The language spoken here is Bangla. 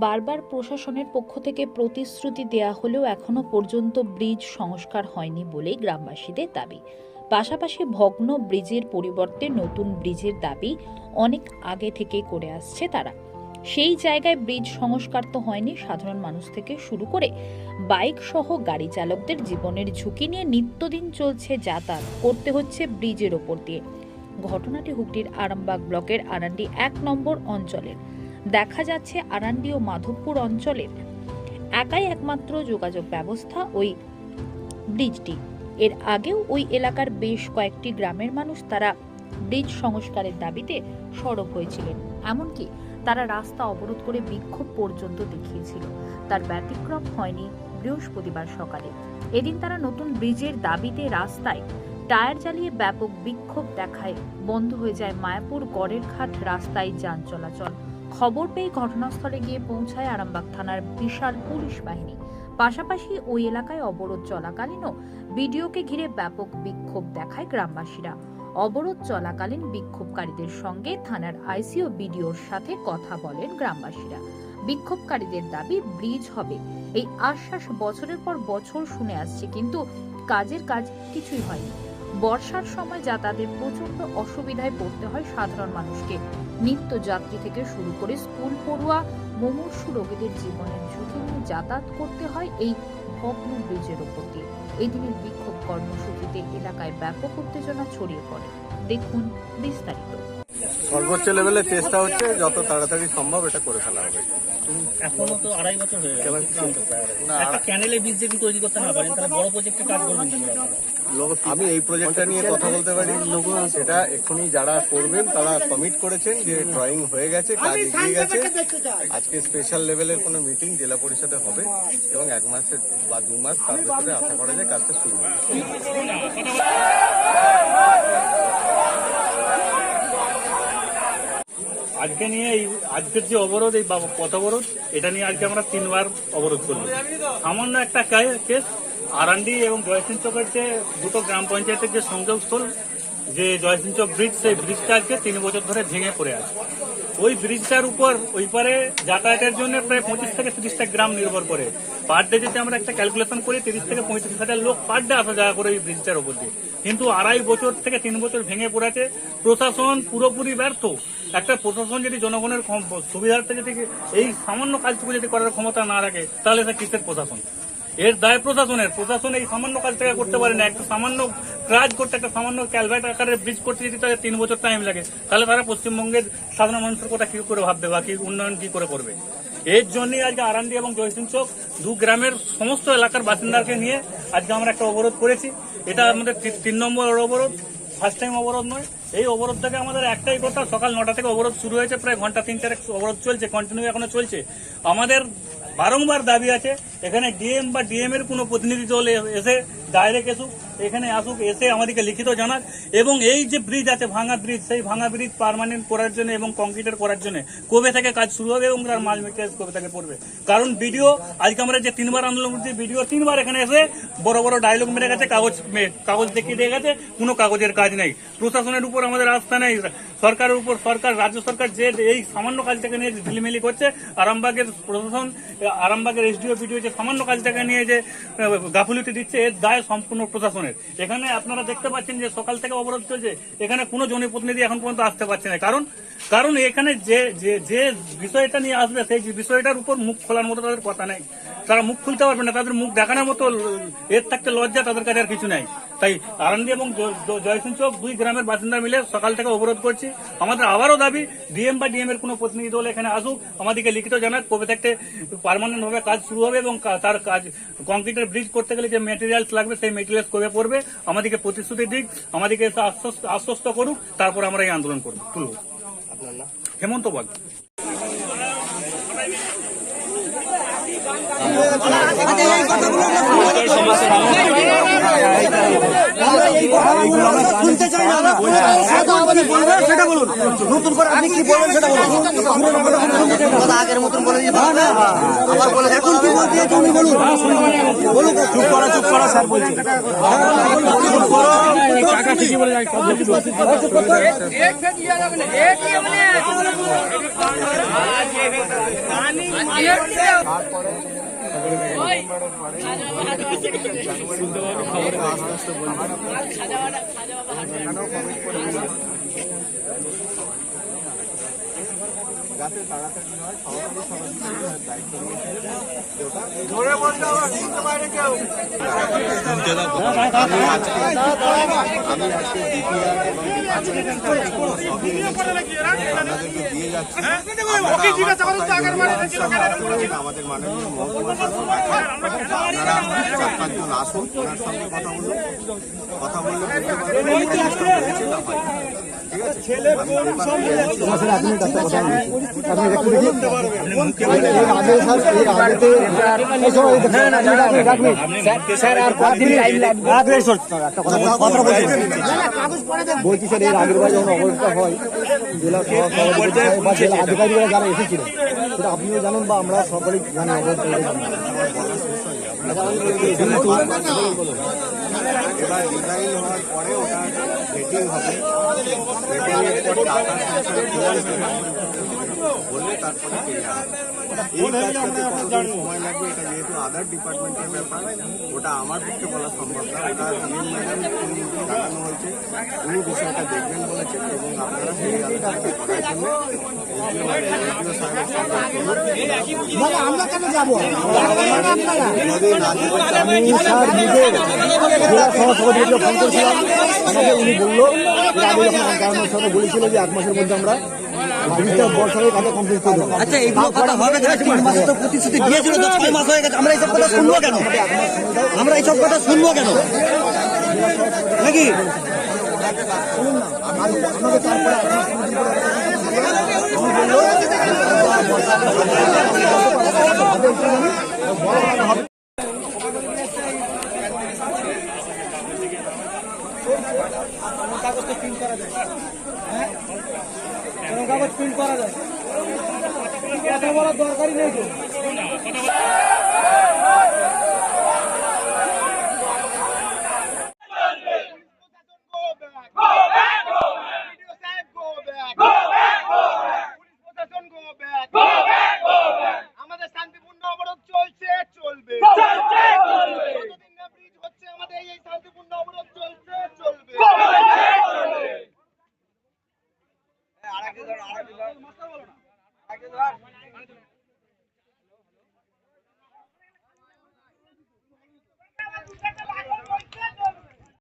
বারবার প্রশাসনের পক্ষ থেকে প্রতিশ্রুতি দেয়া হলেও এখনও পর্যন্ত ব্রিজ সংস্কার হয়নি বলেই গ্রামবাসীদের দাবি। পাশাপাশি ভগ্ন ব্রিজের পরিবর্তে নতুন ব্রিজের দাবি অনেক আগে থেকেই করে আসছে তারা। সেই জায়গায় ব্রিজ সংস্কার তো হয়নি, সাধারণ মানুষ থেকে শুরু করে বাইক সহ গাড়ি চালকদের জীবনের ঝুঁকি নিয়ে নিত্যদিন চলছে যাতায়াত, করতে হচ্ছে ব্রিজের ওপর দিয়ে। ঘটনাটি হুগলির আরামবাগ ব্লকের আরান্ডি এক নম্বর অঞ্চলের। দেখা যাচ্ছে আরান্ডি ও মাধবপুর অঞ্চলের একাই একমাত্র যোগাযোগ ব্যবস্থা ওই ব্রিজটি। এর আগেও ওই এলাকার বেশ কয়েকটি গ্রামের মানুষ তারা ব্রিজ সংস্কারের দাবিতে সরব হয়েছিলেন। এমনকি তারা রাস্তা অবরোধ করে বিক্ষোভ পর্যন্ত দেখিয়েছিল। তার ব্যতিক্রম হয়নি বৃহস্পতিবার সকালে। এদিন তারা নতুন ব্রিজের দাবিতে রাস্তায় টায়ার জ্বালিয়ে ব্যাপক বিক্ষোভ দেখায়। বন্ধ হয়ে যায় মায়াপুর গড়ের ঘাট রাস্তায় যান চলাচল। খবর পেয়ে ঘটনাস্থলে গিয়ে পৌঁছায় আরামবাগ থানার বিশাল পুলিশ বাহিনী। পাশাপাশি ওই এলাকায় অবরোধ চলাকালীনও বিডিওকে ঘিরে ব্যাপক বিক্ষোভ দেখায় গ্রামবাসীরা। অবরোধ চলাকালীন বিক্ষোভকারীদের সঙ্গে থানার আইসিও বিডিওর সাথে কথা বলেন গ্রামবাসীরা। বিক্ষোভকারীদের দাবি, ব্রিজ হবে। এই আশ্বাস বছরের পর বছর শুনে আসছে, কিন্তু কাজের কাজ কিছুই হয়নি। বর্ষার সময় যাতায়াতের প্রচণ্ড অসুবিধায় পড়তে হয় সাধারণ মানুষকে। নিত্য যাত্রী থেকে শুরু করে স্কুল পড়ুয়া, মুমূর্ষু রোগীদের জীবনের ঝুঁকি নিয়ে যাতায়াত করতে হয় এই ভগ্ন ব্রিজের ওপর দিয়ে। এই দিনের বিক্ষোভ কর্মসূচিতে এলাকায় ব্যাপক উত্তেজনা ছড়িয়ে পড়ে। দেখুন বিস্তারিত। সর্বোচ্চ লেভেলে চেষ্টা হচ্ছে যত তাড়াতাড়ি সম্ভব এটা করে ফেলা হবে। এখনও তো আড়াই বছর হয়ে গেছে কেমন সিদ্ধান্ত প্রায়। না, একটা ক্যানেলে বীজ যদি তৈরি করতে না পারেন তাহলে বড় প্রজেক্টে কাজ করবেন কি করে আপনারা? আমি এই প্রজেক্টটা নিয়ে কথা বলতে পারি। সেটা এখনই যারা করবেন তারা কমিট করেছেন যে ড্রয়িং হয়ে গেছে কাজ এগিয়ে গেছে। আজকে স্পেশাল লেভেলের কোনো মিটিং জেলা পরিষদে হবে এবং এক মাসের বা দু মাস তার ভেতরে আশা করা যায় কাজটা শুরু হবে। আজকে নিয়ে এই আজকের যে অবরোধ, এই পথ অবরোধ, এটা নিয়ে আজকে আমরা তিনবার অবরোধ করলাম। সামান্য একটা কেস আরান্ডি এবং জয়সিং চকের যে দুটো গ্রাম পঞ্চায়েতের যে সংযোগস্থল, যে জয়সিং চক ব্রিজ, সেই ব্রিজটা আজকে তিন বছর ধরে ভেঙে পড়ে আছে। ওই ব্রিজটার উপর, ওই পারে যাতায়াতের জন্য প্রায় পঁচিশ থেকে তিরিশটা গ্রাম নির্ভর করে। পার ডে যদি আমরা একটা ক্যালকুলেশন করি, তিরিশ থেকে পঁয়ত্রিশ হাজার লোক পার ডে আসা যাওয়া করে ওই ব্রিজটার উপর দিয়ে। কিন্তু আড়াই বছর থেকে তিন বছর ভেঙে পড়েছে। প্রশাসন পুরোপুরি ব্যর্থ। একটা প্রশাসন যদি জনগণের সুবিধার্থে যদি এই সামান্য কাজটুকু যদি করার ক্ষমতা না রাখে, তাহলে এটা কিসের প্রশাসন? এর দায় প্রশাসনের। প্রশাসন এই সামান্য কাজটাকে করতে পারে না। একটা সামান্য কাজ করতে, একটা সামান্য ক্যালভাইট আকারের ব্রিজ করতে যদি তাদের তিন বছর টাইম লাগে, তাহলে তারা পশ্চিমবঙ্গের সাধারণ মানুষের কথা কি করে ভাববে বা কি উন্নয়ন কি করে করবে? এর জন্যই আজকে আরান্ডি এবং জয়সিং চক দু গ্রামের সমস্ত এলাকার বাসিন্দাকে নিয়ে আজকে আমরা একটা অবরোধ করেছি। এটা আমাদের তিন নম্বর অবরোধ ফার্স্ট টাইম অবরোধ নয়। এই অবরোধ থেকে আমাদের একটাই কথা, সকাল নটা থেকে অবরোধ শুরু হয়েছে, প্রায় ঘণ্টা তিন চারেক অবরোধ চলছে কন্টিনিউ এখনও চলছে। আমাদের বারংবার দাবি আছে, এখানে ডিএম বা ডিএম এর কোনো প্রতিনিধি দল এসে ডাইরেক্ট এসুক, এখানে আসুক, এসে আমাদেরকে লিখিত জানাক, এবং এই যে ব্রিজ আছে, ভাঙা ব্রিজ সেই ভাঙা ব্রিজ পারমানেন্ট করার জন্য এবং কংক্রিটের করার জন্য কবে থেকে কাজ শুরু হবে এবং তার মাল মেটেরিয়াল কবে থেকে পড়বে? কারণ ভিডিও আজকে আমরা যে তিনবার আন্দোলন করছি ভিডিও তিনবার এখানে এসে বড় বড় ডায়লগ মেরে গেছে, কাগজ কাগজ দেখিয়ে দিয়ে গেছে, কোনো কাগজের কাজ নেই। প্রশাসনের উপর আমাদের আস্থা নেই। সরকারের উপর সরকার, রাজ্য সরকার যে এই সামান্য কাজটাকে নিয়ে ঝিলিমিলি করছে, আরামবাগের প্রশাসন, আরামবাগের এসডিও, পিডিও যে সামান্য কাজটাকে নিয়ে যে গাফুলিটি দিচ্ছে, এর দায় সম্পূর্ণ প্রশাসনের। এখানে আপনারা দেখতে পাচ্ছেন যে সকাল থেকে অবরোধ চলছে, এখানে কোনো জনপ্রতিনিধি এখন পর্যন্ত আসতে পারছে না। কারণ কারণ এখানে যে যে যে বিষয়টা নিয়ে আসবে, সেই বিষয়টার উপর মুখ খোলার মতো তাদের কথা নেই। তারা মুখ খুলতে পারবে না, তাদের মুখ দেখানোর মতো এর থাকতে লজ্জা তাদের কাছে আর কিছু নাই। তাই আরান্দি এবং জয়সিং চক দুই গ্রামের বাসিন্দা মিলে সকাল থেকে অবরোধ করছি। আমাদের আবারও দাবি, ডিএম বা ডিএম এর কোনো প্রতিনিধি দল এখানে আসুক, আমাদেরকে লিখিত জানাক, কবে থেকে পার্মানেন্ট ভাবে কাজ শুরু হবে এবং তার কাজ কংক্রিটের ব্রিজ করতে গেলে যে মেটেরিয়ালস লাগবে, সেই মেটেরিয়ালস কবে পড়বে, আমাদেরকে প্রতিশ্রুতি দিক, আমাদেরকে আশ্বস্ত করুক, তারপর আমরা এই আন্দোলন করব। তুলব হেমন্ত বাগ এই কথাগুলো আমরা না আপনি বলবেন সেটা বলুন নতুন করে আপনি কি বলবেন সেটা আগের মতন এখন বলুন বলুন চুপ করো চুপ করো স্যার বলছি যায় আস্তে আস্তে বলছি যাতে তাড়াতাড়ি হয় সহকারী সভাপতির দায়িত্ব আমি আজকে ডিপিআর এবং আপনাদেরকে দিয়ে যাচ্ছি আমাদের মাননীয় মহকুমা শাসক আপনারা চার পাঁচজন আসুন ওনার সঙ্গে কথা বলুন। কথা বললে বুঝতে পারবেন বলছি স্যার এর আগের বার যখন অবস্থা হয় জেলা বা জেলা আধিকারিকরা যারা এসেছিলেন সেটা আপনিও জানেন বা আমরা সকলেই জানি এবার ডিজাইন হওয়ার পরে ওটা সেটিং হবে। সেটিং পর টাকা বললে তারপরে কতদিন সময় লাগবে এটা যেহেতু আদার ডিপার্টমেন্টের ব্যাপার ওটা আমার পক্ষে বলা সম্ভব না ওটা ডিএম ম্যাডাম জানানো হয়েছে উনি বিষয়টা দেখবেন বলেছেন এবং আপনারা সেই আলোচনাটা করার জন্য সঙ্গে আমরা কেন যাব আমি আমাকে উনি বলল আগে যখন সাথে বলেছিল যে এক মাসের মধ্যে আমরা আচ্ছা এইগুলো কথা হবে তিন মাসে তো প্রতিশ্রুতি দিয়েছিল তো ছয় মাস হয়ে গেছে। আমরা এইসব কথা শুনব কেন? আমরা এইসব কথা শুনব কেন? নাকি? তারপরে এক মাস complete করে দেবো। উনি বলল, কাগজ প্রিন্ট করা যায়? কথা বলার দরকারই নেই তো। Right.